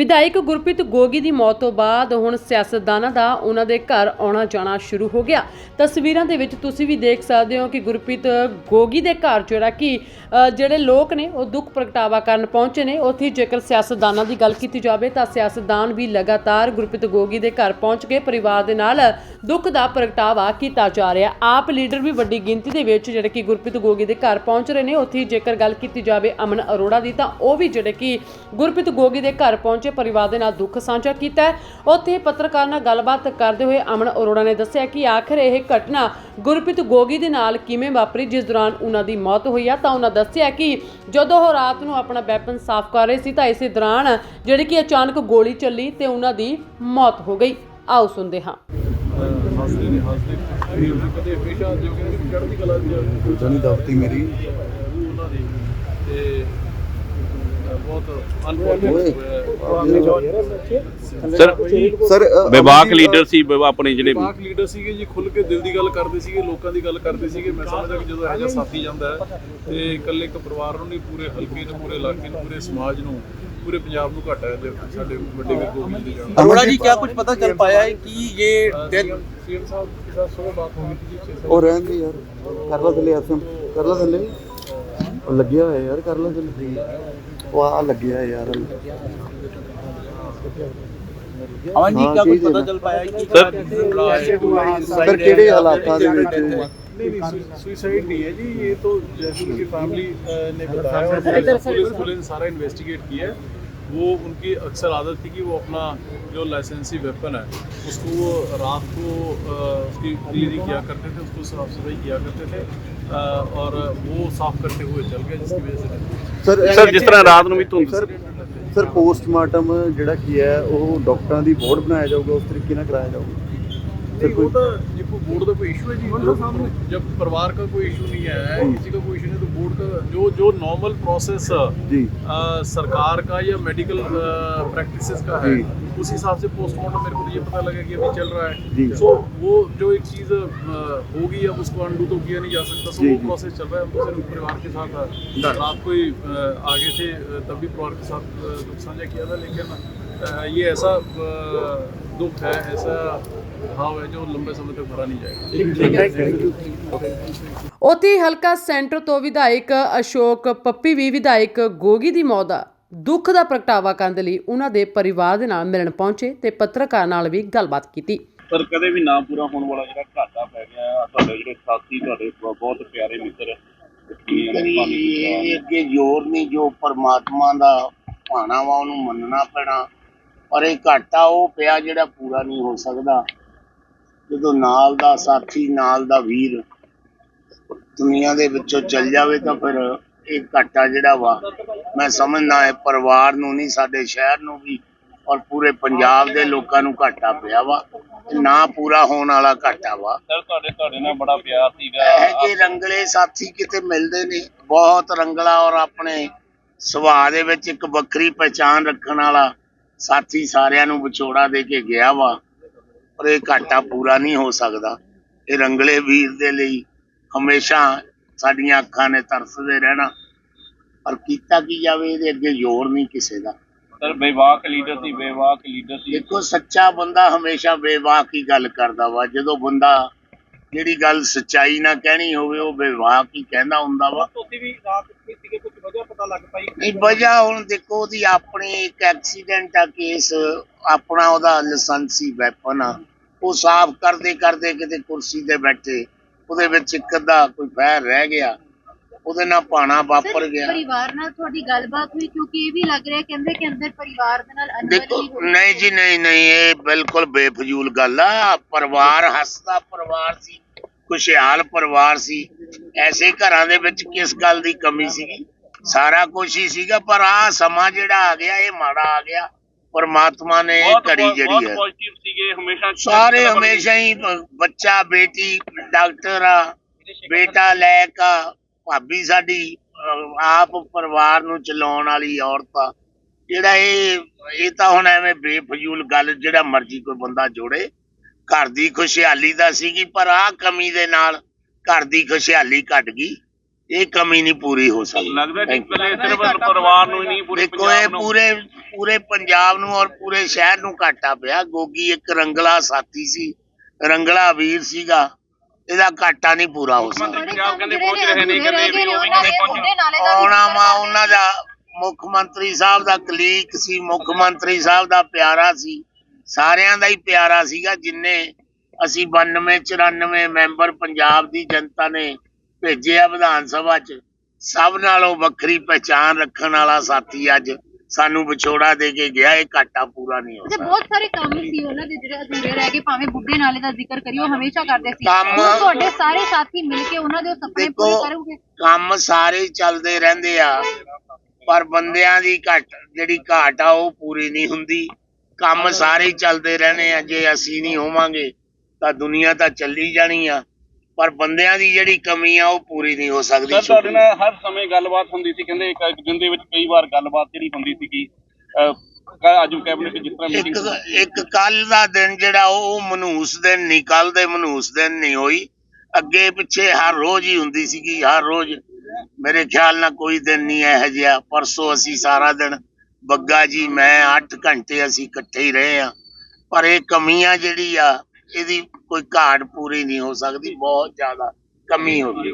ਵਿਧਾਇਕ ਗੁਰਪ੍ਰੀਤ ਗੋਗੀ ਦੀ ਮੌਤ ਤੋਂ ਬਾਅਦ ਹੁਣ ਸਿਆਸਤਦਾਨਾਂ ਦਾ ਉਹਨਾਂ ਦੇ ਘਰ ਆਉਣਾ ਜਾਣਾ ਸ਼ੁਰੂ ਹੋ ਗਿਆ। ਤਸਵੀਰਾਂ ਦੇ ਵਿੱਚ ਤੁਸੀਂ ਵੀ ਦੇਖ ਸਕਦੇ ਹੋ ਕਿ ਗੁਰਪ੍ਰੀਤ ਗੋਗੀ ਦੇ ਘਰ ਜਿਹੜਾ ਕਿ ਜਿਹੜੇ ਲੋਕ ਨੇ, ਉਹ ਦੁੱਖ ਪ੍ਰਗਟਾਵਾ ਕਰਨ ਪਹੁੰਚੇ ਨੇ। ਉੱਥੇ ਜੇਕਰ ਸਿਆਸਤਦਾਨਾਂ ਦੀ ਗੱਲ ਕੀਤੀ ਜਾਵੇ ਤਾਂ ਸਿਆਸਤਦਾਨ ਵੀ ਲਗਾਤਾਰ ਗੁਰਪ੍ਰੀਤ ਗੋਗੀ ਦੇ ਘਰ ਪਹੁੰਚ ਕੇ ਪਰਿਵਾਰ ਦੇ ਨਾਲ ਦੁੱਖ ਦਾ ਪ੍ਰਗਟਾਵਾ ਕੀਤਾ ਜਾ ਰਿਹਾ। ਆਪ ਲੀਡਰ ਵੀ ਵੱਡੀ ਗਿਣਤੀ ਦੇ ਵਿੱਚ ਜਿਹੜੇ ਕਿ ਗੁਰਪ੍ਰੀਤ ਗੋਗੀ ਦੇ ਘਰ ਪਹੁੰਚ ਰਹੇ ਨੇ। ਉੱਥੇ ਜੇਕਰ ਗੱਲ ਕੀਤੀ ਜਾਵੇ ਅਮਨ ਅਰੋੜਾ ਦੀ ਤਾਂ ਉਹ ਵੀ ਜਿਹੜੇ ਕਿ ਗੁਰਪ੍ਰੀਤ ਗੋਗੀ ਦੇ ਘਰ ਪਹੁੰਚੇ ਪਰਿਵਾਰ ਦੇ ਨਾਲ ਦੁੱਖ ਸਾਂਝਾ ਕੀਤਾ ਹੈ। ਉੱਥੇ ਪੱਤਰਕਾਰ ਨਾਲ ਗੱਲਬਾਤ ਕਰਦੇ ਹੋਏ ਅਮਨ ਅਰੋੜਾ ਨੇ ਦੱਸਿਆ ਕਿ ਆਖਰ ਇਹ ਘਟਨਾ ਗੁਰਪ੍ਰੀਤ ਗੋਗੀ ਦੇ ਨਾਲ ਕਿਵੇਂ ਵਾਪਰੀ ਜਿਸ ਦੌਰਾਨ ਉਹਨਾਂ ਦੀ ਮੌਤ ਹੋਈ ਆ। ਤਾਂ ਉਹਨਾਂ ਦੱਸਿਆ ਕਿ ਜਦੋਂ ਉਹ ਰਾਤ ਨੂੰ ਆਪਣਾ ਵੈਪਨ ਸਾਫ਼ ਕਰ ਰਹੇ ਸੀ ਤਾਂ ਇਸੇ ਦੌਰਾਨ ਜਿਹੜੀ ਕਿ ਅਚਾਨਕ ਗੋਲੀ ਚੱਲੀ ਤੇ ਉਹਨਾਂ ਦੀ ਮੌਤ ਹੋ ਗਈ। ਆਓ ਸੁਣਦੇ ਹਾਂ। ਹੱਸਦੇ ਨੇ ਹੁੰਦੀ ਕਦੇ ਹਮੇਸ਼ਾ ਜੋ ਕਿ ਚੜ੍ਹਦੀ ਕਲਾ ਦੀ ਜਨੀ ਦਫਤੀ ਮੇਰੀ ਉਹਨਾਂ ਦੀ ਤੇ ਅ, ਬਹੁਤ ਅਨਫੋਰਚੂਨੇਟ ਹੋਇਆ ਸਰ ਸਰ ਅ, ਵਿਵਾਕ ਲੀਡਰ ਸੀ ਵਿਵਾ- ਆਪਣੇ ਜਿਹੜੇ ਪਾਕ ਲੀਡਰ ਸੀਗੇ ਜੀ ਖੁੱਲ ਕੇ ਦਿਲ ਦੀ ਗੱਲ ਕਰਦੇ ਸੀਗੇ ਲੋਕਾਂ ਦੀ ਗੱਲ ਕਰਦੇ ਸੀਗੇ ਮੈਂ ਸਮਝਦਾ ਕਿ ਜਦੋਂ ਇਹੋ ਜਿਹਾ ਸਾਥੀ ਜਾਂਦਾ ਹੈ ਤੇ ਇਕੱਲੇ ਇੱਕ ਪਰਿਵਾਰ ਨੂੰ ਨਹੀਂ ਪੂਰੇ ਹਲਕੇ ਨੂੰ ਪੂਰੇ ਇਲਾਕੇ ਨੂੰ ਪੂਰੇ ਸਮਾਜ ਨੂੰ ਪੂਰੇ ਪੰਜਾਬ ਨੂੰ ਘਾਟਾ ਹੈ ਤੇ ਸਾਡੇ ਵੱਡੇ ਵੀਰ ਗੋਬਿੰਦ ਜੀ ਜਾਣ अरोड़ा जी क्या कुछ पता चल पाया है कि ये डेथ ਸੀਐਮ ਸਾਹਿਬ ਕੇ ਸਾਥ ਸੋ ਬਾਤ ਹੋ ਗਈ ਥੀ ਜੀ ਛੇ ਉਹ ਰਹਿਣ ਦੇ ਯਾਰ ਕਰ ਲਾ ਥੱਲੇ ਐਸਐਮ ਕਰ ਲਾ ਥੱਲੇ ਉਹ ਲੱਗਿਆ ਹੋਇਆ ਯਾਰ ਕਰ ਲਾ ਥੱਲੇ ਉਹ ਆ ਲੱਗਿਆ ਯਾਰ अमन जी हाँ, क्या कुछ कीजिए पता ना। चल पाया है कि सर ਸਰ ਕਿਹੜੇ ਹਾਲਾਤਾਂ ਦੇ ਵਿੱਚ नहीं नहीं सुसाइड नहीं है जी ये तो जैसे उनकी फैमिली ने बताया और पुलिस पुलिस पुलिस ने सारा इन्वेस्टिगेट किया है वो उनकी अक्सर आदत थी कि वो अपना जो लाइसेंसी वेपन है उसको वो रात को अ, उसकी क्लीनिंग किया करते थे उसको साफ सफाई किया करते थे अ, और वो साफ करते हुए चल गए जिसकी वजह से ਸਰ ਸਰ ਜਿਸ ਤਰ੍ਹਾਂ ਰਾਤ ਨੂੰ ਵੀ ਧੁੰਦ ਸਰ ਸਰ ਪੋਸਟਮਾਰਟਮ ਜਿਹੜਾ ਕੀ ਹੈ ਉਹ ਡਾਕਟਰਾਂ ਦੀ ਬੋਰਡ ਬਣਾਇਆ ਜਾਊਗਾ ਉਸ ਤਰੀਕੇ ਨਾਲ ਕਰਾਇਆ ਜਾਊਗਾ नहीं वो तो ये कोई बोर्ड का कोई इशू है जी जो जब परिवार का कोई इशू नहीं है किसी का कोई इशू नहीं तो बोर्ड का जो जो नॉर्मल प्रोसेस ਜੀ सरकार का या मेडिकल प्रैक्टिसेस का है उस हिसाब से पोस्टमार्टम मेरे को तो ये पता लगा कि अभी चल रहा जी। है सो वो जो एक चीज़ होगी अब उसको अंडू तो किया नहीं जा सकता सो जी, वो जी। प्रोसेस चल रहा है हम तो सिर्फ परिवार के साथ अ, रात को ही अ, आगे थे अ, तब भी परिवार के साथ अ, दुख साझा किया था लेकिन अ, ये ऐसा अ, दुख है ऐसा घाव है जो लंबे समय तक भरा नहीं जाएगा ਉੱਥੇ ਹੀ ਹਲਕਾ ਸੈਂਟਰ ਤੋਂ ਵਿਧਾਇਕ ਅਸ਼ੋਕ ਪੱਪੀ ਵੀ ਵਿਧਾਇਕ ਗੋਗੀ ਦੀ ਮੌਤ ਦਾ ਦੁੱਖ ਦਾ ਪ੍ਰਗਟਾਵਾ ਕਰਨ ਦੇ ਲਈ ਉਹਨਾਂ ਦੇ ਪਰਿਵਾਰ ਦੇ ਨਾਲ ਮਿਲਣ ਪਹੁੰਚੇ ਤੇ ਪੱਤਰਕਾਰ ਨਾਲ ਵੀ ਗੱਲਬਾਤ ਕੀਤੀ ਪਰ ਕਦੇ ਵੀ ਨਾ ਪੂਰਾ ਹੋਣ ਵਾਲਾ ਜਿਹੜਾ ਘਾਟਾ ਪੈ ਗਿਆ ਆ ਤੁਹਾਡੇ ਜਿਹੜੇ ਸਾਥੀ ਤੁਹਾਡੇ ਬ- ਬਹੁਤ ਪਿਆਰੇ ਮਿੱਤਰ ਕਰੀਏ ਇਹ ਅੱਗੇ ਜ਼ੋਰ ਨਹੀਂ ਜੋ ਪਰਮਾਤਮਾ ਦਾ ਭਾਣਾ ਵਾ ਉਹਨੂੰ ਮੰਨਣਾ ਪੈਣਾ ਪਰ ਇਹ ਘਾਟਾ ਉਹ ਪਿਆ ਜਿਹੜਾ ਪੂਰਾ ਨਹੀਂ ਹੋ ਸਕਦਾ। ਜਦੋਂ ਨਾਲ ਦਾ ਸਾਥੀ ਨਾਲ ਦਾ ਵੀਰ ਦੁਨੀਆ ਦੇ ਵਿੱਚੋਂ ਚੱਲ ਜਾਵੇ ਤਾਂ ਫਿਰ ਇਹ ਘਾਟਾ ਜਿਹੜਾ ਵਾ ਮੈਂ ਸਮਝਦਾ ਹੈ ਪਰਿਵਾਰ ਨੂੰ ਨਹੀਂ ਸਾਡੇ ਸ਼ਹਿਰ ਨੂੰ ਵੀ ਔਰ ਪੂਰੇ ਪੰਜਾਬ ਦੇ ਲੋਕਾਂ ਨੂੰ ਘਾਟਾ ਪਿਆ ਵਾ। ਨਾ ਪੂਰਾ ਹੋਣ ਵਾਲਾ ਘਾਟਾ ਵਾ। ਸਰ ਤੁਹਾਡੇ ਤੁਹਾਡੇ ਨਾਲ ਬੜਾ ਪਿਆਰ ਸੀਗਾ। ਇਹ ਜੇ ਰੰਗਲੇ ਸਾਥੀ ਕਿਤੇ ਮਿਲਦੇ ਨੇ ਬਹੁਤ ਰੰਗਲਾ ਔਰ ਆਪਣੇ ਸੁਭਾਅ ਦੇ ਵਿੱਚ ਇੱਕ ਵੱਖਰੀ ਪਛਾਣ ਰੱਖਣ ਵਾਲਾ ਸਾਥੀ ਸਾਰਿਆਂ ਨੂੰ ਵਿਛੋੜਾ ਦੇ ਕੇ ਗਿਆ ਵਾ ਪਰ ਇਹ ਘਾਟਾ ਪੂਰਾ ਨਹੀਂ ਹੋ ਸਕਦਾ। ਇਹ ਰੰਗਲੇ ਵੀਰ ਦੇ ਲਈ ਹਮੇਸ਼ਾ ਸਾਡੀਆਂ ਅੱਖਾਂ ਨੇ ਤਰਸਦੇ ਰਹਿਣਾ। ਪਰ ਕੀਤਾ ਕੀ ਜਾਵੇ ਇਹਦੇ ਅੱਗੇ ਜ਼ੋਰ ਨਹੀਂ ਕਿਸੇ ਦਾ। ਸਰ ਬੇਵਾਕ ਲੀਡਰ ਸੀ ਬੇਵਾਕ ਲੀਡਰ ਸੀ ਦੇਖੋ ਸੱਚਾ ਬੰਦਾ ਹਮੇਸ਼ਾ ਬੇਵਾਕ ਹੀ ਗੱਲ ਕਰਦਾ ਵਾ। ਜਦੋਂ ਬੰਦਾ ਜਿਹੜੀ ਗੱਲ ਸੱਚਾਈ ਨਾਲ ਕਹਿਣੀ ਹੋਵੇ ਉਹ ਬੇਵਾਕ ਹੀ ਕਹਿੰਦਾ ਹੁੰਦਾ ਵਾ। ਤੁਸੀਂ ਵੀ ਰਾਤ ਵਿੱਚ ਸੀਗੇ ਕੁਝ ਵਜ੍ਹਾ ਪਤਾ ਲੱਗ ਪਾਈ? ਨਹੀਂ ਵਜ੍ਹਾ ਹੁਣ ਦੇਖੋ ਉਹਦੀ ਆਪਣੀ ਇੱਕ ਐਕਸੀਡੈਂਟ ਆ ਕੇਸ ਆਪਣਾ ਉਹਦਾ ਲਾਇਸੈਂਸੀ ਵੈਪਨ ਆ। ਉਹ ਸਾਫ਼ ਕਰਦੇ ਕਰਦੇ ਕਿਤੇ ਕੁਰਸੀ ਤੇ ਬੈਠੇ ਉਹਦੇ ਵਿੱਚ ਇੱਕ ਅੱਧਾ ਕੋਈ ਫੈਰ ਰਹਿ ਗਿਆ। ਉਹਦੇ ਨਾਲ ਪਾਣਾ ਵਾਪਰ ਸਰ, ਗਿਆ। ਪਰਿਵਾਰ ਨਾਲ ਤੁਹਾਡੀ ਗੱਲਬਾਤ ਹੋਈ ਕਿਉਂਕਿ ਇਹ ਵੀ ਲੱਗ ਰਿਹਾ ਕਹਿੰਦੇ ਕਿ ਅੰਦਰ ਪਰਿਵਾਰ ਦੇ ਨਾਲ ਅਨਬਨ ਦੇਖੋ ਵੀ ਹੋਈ ਨਹੀਂ ਜੀ ਨਹੀਂ ਨਹੀਂ ਇਹ ਬਿਲਕੁਲ ਬੇਫਜ਼ੂਲ ਗੱਲ ਆ। ਪਰਿਵਾਰ ਹੱਸਦਾ ਪਰਿਵਾਰ ਸੀ ਖੁਸ਼ਹਾਲ ਪਰਿਵਾਰ ਸੀ। ਐਸੇ ਘਰਾਂ ਦੇ ਵਿੱਚ ਕਿਸ ਗੱਲ ਦੀ ਕਮੀ ਸੀਗੀ? ਸਾਰਾ ਕੁਝ ਹੀ ਸੀਗਾ ਪਰ ਆ ਸਮਾਂ ਜਿਹੜਾ ਆ ਗਿਆ ਇਹ ਮਾੜਾ ਆ ਗਿਆ। ਪਰਮਾਤਮਾ ਨੇ ਇਹ ਘੜੀ ਜਿਹੜੀ ਹੈ। ਪੋਜ਼ਿਟਿਵ ਸੀਗੇ ਹਮੇਸ਼ਾ ਸਾਰੇ ਹਮੇਸ਼ਾ ਹੀ ਬੱਚਾ ਬੇਟੀ ਡਾਕਟਰ ਆ ਬੇਟਾ ਲੈਕ ਆ ਭਾਬੀ ਸਾਡੀ ਆਪ ਪਰਿਵਾਰ ਨੂੰ ਚਲਾਉਣ ਵਾਲੀ ਔਰਤ ਆ। ਜਿਹੜਾ ਇਹ ਇਹ ਤਾਂ ਹੁਣ ਐਵੇਂ ਬੇਫਜ਼ੂਲ ਗੱਲ ਜਿਹੜਾ ਮਰਜ਼ੀ ਕੋਈ ਬੰਦਾ ਜੋੜੇ। ਘਰ ਦੀ ਖੁਸ਼ਹਾਲੀ ਦਾ ਸੀਗੀ ਪਰ ਆ ਕਮੀ ਦੇ ਨਾਲ ਘਰ ਦੀ ਖੁਸ਼ਹਾਲੀ ਘਟ ਗਈ। ਇਹ ਕਮੀ ਨਹੀਂ ਪੂਰੀ ਹੋ ਸਕਦੀ। ਲੱਗਦਾ ਕਿ ਸਿਰਫ ਪਰਿਵਾਰ ਨੂੰ ਹੀ ਨਹੀਂ ਪੂਰੇ ਦੇਖੋ ਇਹ ਪੂਰੇ ਪੂਰੇ ਪੰਜਾਬ ਨੂੰ ਔਰ ਪੂਰੇ ਸ਼ਹਿਰ ਨੂੰ ਘਾਟਾ ਪਿਆ। ਗੋਗੀ ਇੱਕ ਰੰਗਲਾ ਸਾਥੀ ਸੀ। ਰੰਗਲਾ ਵੀਰ ਸੀਗਾ। ਇਹਦਾ ਘਾਟਾ ਨਹੀਂ ਪੂਰਾ ਹੋ ਸਕਦਾ। ਰਹਿ ਨੇ ਆਉਣਾ ਉਹਨਾਂ ਦਾ ਮੁੱਖ ਮੰਤਰੀ ਸਾਹਿਬ ਦਾ ਕਲੀਕ ਸੀ ਮੁੱਖ ਮੰਤਰੀ ਸਾਹਿਬ ਦਾ ਪਿਆਰਾ ਸੀ ਸਾਰਿਆਂ ਦਾ ਹੀ ਪਿਆਰਾ ਸੀਗਾ ਜਿੰਨੇ ਅਸੀਂ 92 94 ਮੈਂਬਰ ਪੰਜਾਬ ਦੀ ਜਨਤਾ ਨੇ ਭੇਜੇ ਆ ਵਿਧਾਨ ਸਭਾ 'ਚ ਸਭ ਨਾਲੋਂ ਵੱਖਰੀ ਪਹਿਚਾਨ ਰੱਖਣ ਵਾਲਾ ਸਾਥੀ ਅੱਜ ਸਾਨੂੰ ਵਿਛੋੜਾ ਦੇ ਕੇ ਗਿਆ ਇਹ ਘਾਟਾ ਪੂਰਾ ਨਹੀਂ ਤੇ ਬਹੁਤ ਸਾਰੇ ਕੰਮ ਸੀ ਉਹਨਾਂ ਦੇ ਜਿਹੜੇ ਅਧੂਰੇ ਰਹਿ ਗਏ ਭਾਵੇਂ ਬੁੱਢੇ ਨਾਲੇ ਦਾ ਜ਼ਿਕਰ ਉਹ ਹਮੇਸ਼ਾ ਕਰਦੇ ਸੀ। ਕੰਮ- ਹੁਣ ਤੁਹਾਡੇ ਸਾਰੇ ਸਾਥੀ ਮਿਲ ਕੇ ਉਹਨਾਂ ਦੇ ਉਹ ਸੁਪਨੇ ਪੂਰੇ ਦੇਖੋ ਕਰੋਗੇ? ਕੰਮ ਸਾਰੇ ਚੱਲਦੇ ਰਹਿੰਦੇ ਆ ਪਰ ਬੰਦਿਆਂ ਦੀ ਘਾਟ ਜਿਹੜੀ ਘਾਟ ਆ ਉਹ ਪੂਰੀ ਨਹੀਂ ਹੁੰਦੀ। ਕੰਮ ਸਾਰੇ ਚੱਲਦੇ ਰਹਿਣੇ ਆ ਜੇ ਅਸੀਂ ਨਹੀਂ ਹੋਵਾਂਗੇ ਤਾਂ ਦੁਨੀਆ ਤਾਂ ਚੱਲੀ ਜਾਣੀ ਆ। ਪਰ ਬੰਦਿਆਂ ਦੀ ਜਿਹੜੀ ਕਮੀ ਆ ਉਹ ਪੂਰੀ ਨਹੀਂ ਹੋ ਸਕਦੀ ਸਰ ਤੁਹਾਡੇ ਨਾਲ ਹਰ ਸਮੇਂ ਗੱਲਬਾਤ ਹੁੰਦੀ ਸੀ ਕਹਿੰਦੇ ਇੱਕ ਇੱਕ ਦਿਨ ਦੇ ਵਿੱਚ ਕਈ ਵਾਰ ਗੱਲਬਾਤ ਜਿਹੜੀ ਹੁੰਦੀ ਸੀਗੀ ਅੱਜ ਕੈਬਨਿਟ ਜਿਸ ਤਰ੍ਹਾਂ ਮੀਟਿੰਗ ਇੱਕ ਕੱਲ ਦਾ ਦਿਨ ਜਿਹੜਾ ਉਹ ਮਨੂਸ ਦਿਨ ਨਹੀਂ ਕੱਲ ਦੇ ਮਨੂਸ ਦਿਨ ਨਹੀਂ ਹੋਈ। ਅੱਗੇ ਪਿੱਛੇ ਹਰ ਰੋਜ਼ ਹੀ ਹੁੰਦੀ ਸੀਗੀ ਹਰ ਰੋਜ਼। ਮੇਰੇ ਖਿਆਲ ਨਾਲ ਕੋਈ ਦਿਨ ਨਹੀਂ ਇਹੋ ਜਿਹਾ। ਪਰਸੋਂ ਅਸੀਂ ਸਾਰਾ ਦਿਨ ਬੱਗਾ ਜੀ ਮੈਂ 8 ਘੰਟੇ ਅਸੀਂ ਇਕੱਠੇ ਹੀ ਰਹੇ ਆ ਪਰ ਇਹ ਕਮੀਆਂ ਜਿਹੜੀ ਆ ਇਹਦੀ ਕੋਈ ਘਾਟ ਪੂਰੀ ਨਹੀਂ ਹੋ ਸਕਦੀ ਬਹੁਤ ਜ਼ਿਆਦਾ। ਕਮੀ ਹੋ ਗਈ।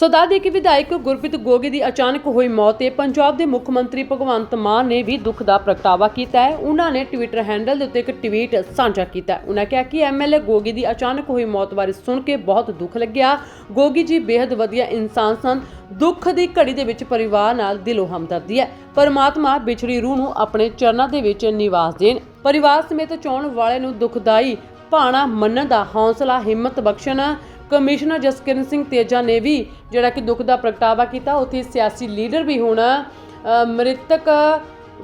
ਸੋ ਦੱਸ ਦੇਈਏ ਕਿ ਵਿਧਾਇਕ ਗੁਰਪ੍ਰੀਤ ਗੋਗੀ ਦੀ ਅਚਾਨਕ ਹੋਈ ਮੌਤ ਤੇ ਪੰਜਾਬ ਦੇ ਮੁੱਖ ਮੰਤਰੀ ਭਗਵੰਤ ਮਾਨ ਨੇ ਵੀ ਦੁੱਖ ਦਾ ਪ੍ਰਗਟਾਵਾ ਕੀਤਾ ਹੈ। ਉਹਨਾਂ ਨੇ ਟਵਿੱਟਰ ਹੈਂਡਲ ਦੇ ਉੱਤੇ ਇੱਕ ਟਵੀਟ ਸਾਂਝਾ ਕੀਤਾ ਹੈ। ਉਹਨਾਂ ਕਿਹਾ ਕਿ ਐਮਐਲਏ ਗੋਗੀ ਦੀ ਅਚਾਨਕ ਹੋਈ ਮੌਤ ਬਾਰੇ ਸੁਣ ਕੇ ਬਹੁਤ ਦੁੱਖ ਲੱਗਿਆ। ਗੋਗੀ ਜੀ ਬੇहद ਵਧੀਆ ਇਨਸਾਨ ਸਨ। ਦੁੱਖ ਦੀ ਘੜੀ ਦੇ ਵਿੱਚ ਪਰਿਵਾਰ ਨਾਲ ਦਿਲੋਂ ਹਮਦਰਦੀ ਹੈ। ਪਰਮਾਤਮਾ ਵਿਛੜੀ ਰੂਹ ਨੂੰ ਆਪਣੇ ਚਰਨਾਂ ਦੇ ਵਿੱਚ ਨਿਵਾਸ ਦੇਣ। ਪਰਿਵਾਰ ਸਮੇਤ ਚਾਉਣ ਵਾਲੇ ਨੂੰ ਦੁਖਦਾਈ ਭਾਣਾ ਮੰਨਣ ਦਾ ਹੌਸਲਾ ਹਿੰਮਤ ਬਖਸ਼ਣ ਕਮਿਸ਼ਨਰ ਜਸਕਿਰਨ ਸਿੰਘ ਤੇਜਾ ਨੇ ਵੀ ਜਿਹੜਾ ਕਿ ਦੁੱਖ ਦਾ ਪ੍ਰਗਟਾਵਾ ਕੀਤਾ। ਉੱਥੇ ਸਿਆਸੀ ਲੀਡਰ ਵੀ ਹੁਣ ਮ੍ਰਿਤਕ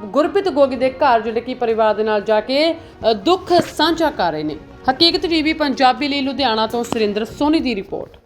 ਗੁਰਪ੍ਰੀਤ ਗੋਗੀ ਦੇ ਘਰ ਜਿਹੜੇ ਕਿ ਪਰਿਵਾਰ ਦੇ ਨਾਲ ਜਾ ਕੇ ਦੁੱਖ ਸਾਂਝਾ ਕਰ ਰਹੇ ਨੇ। ਹਕੀਕਤ ਟੀਵੀ, ਪੰਜਾਬੀ ਲਈ ਲੁਧਿਆਣਾ ਤੋਂ ਸੁਰਿੰਦਰ ਸੋਨੀ ਦੀ ਰਿਪੋਰਟ।